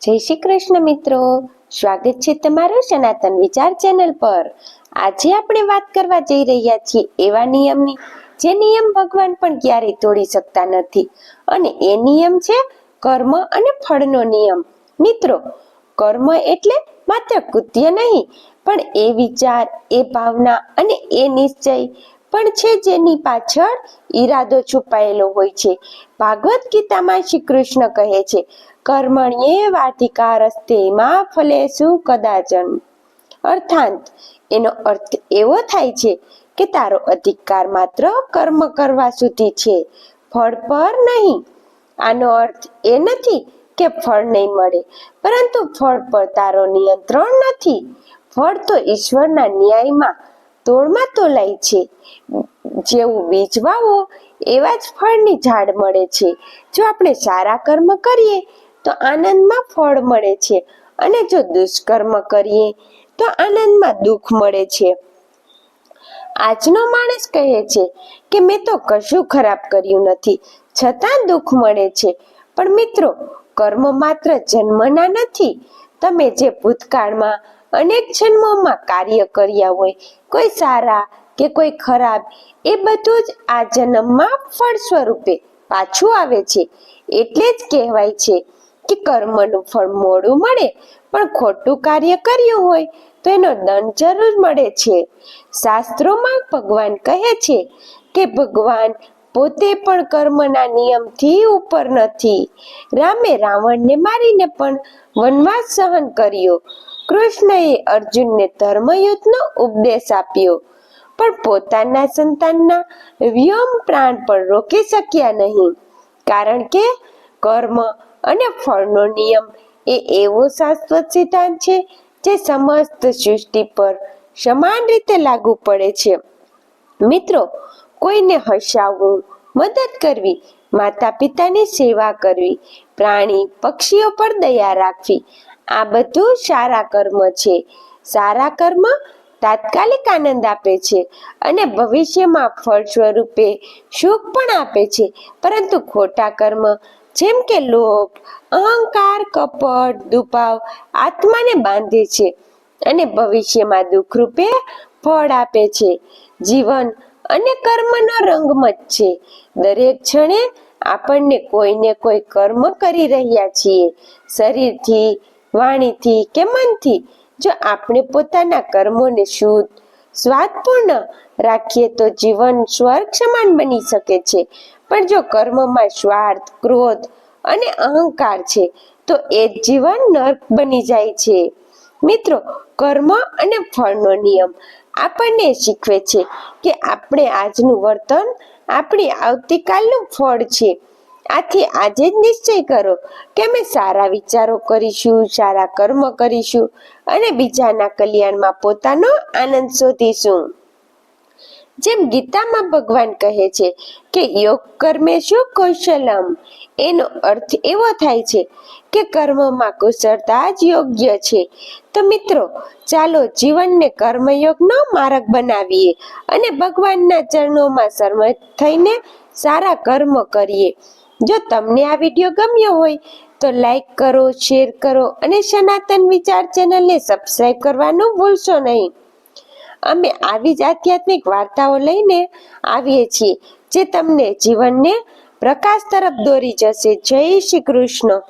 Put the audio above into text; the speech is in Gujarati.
જય શ્રી કૃષ્ણ મિત્રો. સ્વાગત છે તમારું સનાતન વિચાર ચેનલ પર. આજે આપણે વાત કરવા જઈ રહ્યા છીએ એવા નિયમની, જે નિયમ ભગવાન પણ ક્યારેય તોડી શકતા નથી. અને એ નિયમ છે કર્મ અને ફળનો નિયમ. મિત્રો, કર્મ એટલે માત્ર કૃત્ય નહીં, પણ એ વિચાર, એ ભાવના અને એ નિશ્ચય પણ છે જેની પાછળ ઈરાદો છુપાયેલો હોય છે. ભાગવત ગીતામાં શ્રી કૃષ્ણ કહે છે, કર્મણ્યે વાતિકારસ્તે રસ્તેમાં ફલેસુ કદાચન. અર્થાંત, એનો અર્થ એવો થાય છે કે તારો અધિકાર માત્ર કર્મ કરવા સુધી છે, ફળ પર નહીં. આનો અર્થ એ નથી કે ફળ નહીં મળે, પરંતુ ફળ પર તારો નિયંત્રણ નથી. ફળ તો ઈશ્વરના ન્યાયમાં તોડમાં લઈ છે. જેવું બીજ વાવો એવા જ ફળની ઝાડ મળે છે. જો આપણે સારા કર્મ કરીએ, તો આનંદમાં ફળ મળે છે. અને જો દુષ્કર્મ કરીએ, તો આનંદમાં દુઃખ મળે છે. આજનો માણસ કહે છે કે, મેં તો કશું ખરાબ કર્યું નથી. છતાં દુઃખ મળે છે. પણ મિત્રો, કર્મ માત્ર જન્મના નથી. તમે જે ભૂતકાળમાં અનેક જન્મોમાં કાર્ય કર્યા હોય, કોઈ સારા કે કોઈ ખરાબ, એ બધું જ આ જન્મમાં ફળ સ્વરૂપે પાછું આવે છે. એટલે જ કહેવાય છે કે કર્મનું ફળ મોડું મળે, પણ ખોટું કાર્ય કર્યું હોય તો એનો દંડ જરૂર મળે છે. શાસ્ત્રોમાં ભગવાન કહે છે કે ભગવાન પોતે પણ કર્મના નિયમથી ઉપર નથી. રામે રાવણને મારીને પણ વનવાસ સહન કર્યો. કૃષ્ણએ અર્જુનને ધર્મયુદ્ધનો ઉપદેશ આપ્યો. પણ પોતાના સંતાનના વ્યોમ પ્રાણ પણ રોકી શક્યા નહીં. કારણ કે કર્મ અને ફળનો નિયમ એ એવો શાશ્વત સિદ્ધાંત છે જે સમસ્ત સૃષ્ટિ પર સમાન રીતે લાગુ પડે છે. મિત્રો, કોઈને હસાવવું, મદદ કરવી માતા પિતાની સેવા કરવી, પ્રાણી, પક્ષીઓ પર દયા રાખવી આ બધું સારા કર્મ છે. સારા કર્મ તાત્કાલિક આનંદ આપે છે અને ભવિષ્યમાં ફળ સ્વરૂપે સુખ પણ આપે છે. પરંતુ ખોટા કર્મ, જેમ કે લોભ, અહંકાર, કપટ, દુભાવ, આત્માને બાંધે છે અને ભવિષ્યમાં દુઃખરૂપે ફળ આપે છે. જીવન અને કર્મનો રંગમત છે. દરેક ક્ષણે આપણને કોઈને કોઈ કર્મ કરી રહ્યા છીએ. શરીરથી વાણીથી કે મનથી? જો આપણે પોતાના કર્મોને શુદ્ધ, સ્વાદપૂર્ણ રાખીએ તો જીવન સ્વર્ગ સમાન બની શકે છે. પણ જો કર્મમાં સ્વાર્થ, ક્રોધ અને અહંકાર છે, તો એ જીવન નર્ક બની જાય છે. મિત્રો, કર્મ અને ફળનો નિયમ આપણને શીખવે છે કે આપણે આજનું વર્તન, આપણી આવતીકાલનું ફળ છે. આથી આજે જ નિશ્ચય કરો કે અમે સારા વિચારો કરીશું, સારા કર્મ કરીશું અને બીજાના કલ્યાણમાં પોતાનો આનંદ શોધીશું. જેમ ગીતામાં ભગવાન કહે છે કે યોગ કર્મે શું કૌશલમ? એનો અર્થ એવો થાય છે કે કર્મમાં કુશળતા જ યોગ્ય છે. તો મિત્રો, ચાલો જીવનને કર્મયોગનો માર્ગ બનાવીએ અને ભગવાનના ચરણોમાં સમર્પિત થઈને સારા કર્મ કરીએ. જો તમને આ વીડિયો ગમ્યો હોય તો લાઈક કરો, શેર કરો અને સનાતન વિચાર ચેનલને સબસ્ક્રાઈબ કરવાનું ભૂલશો નહીં. અમે આવી જ આધ્યાત્મિક વાર્તાઓ લઈને આવીએ છીએ જે તમને જીવનને પ્રકાશ તરફ દોરી જશે. જય શ્રી કૃષ્ણ.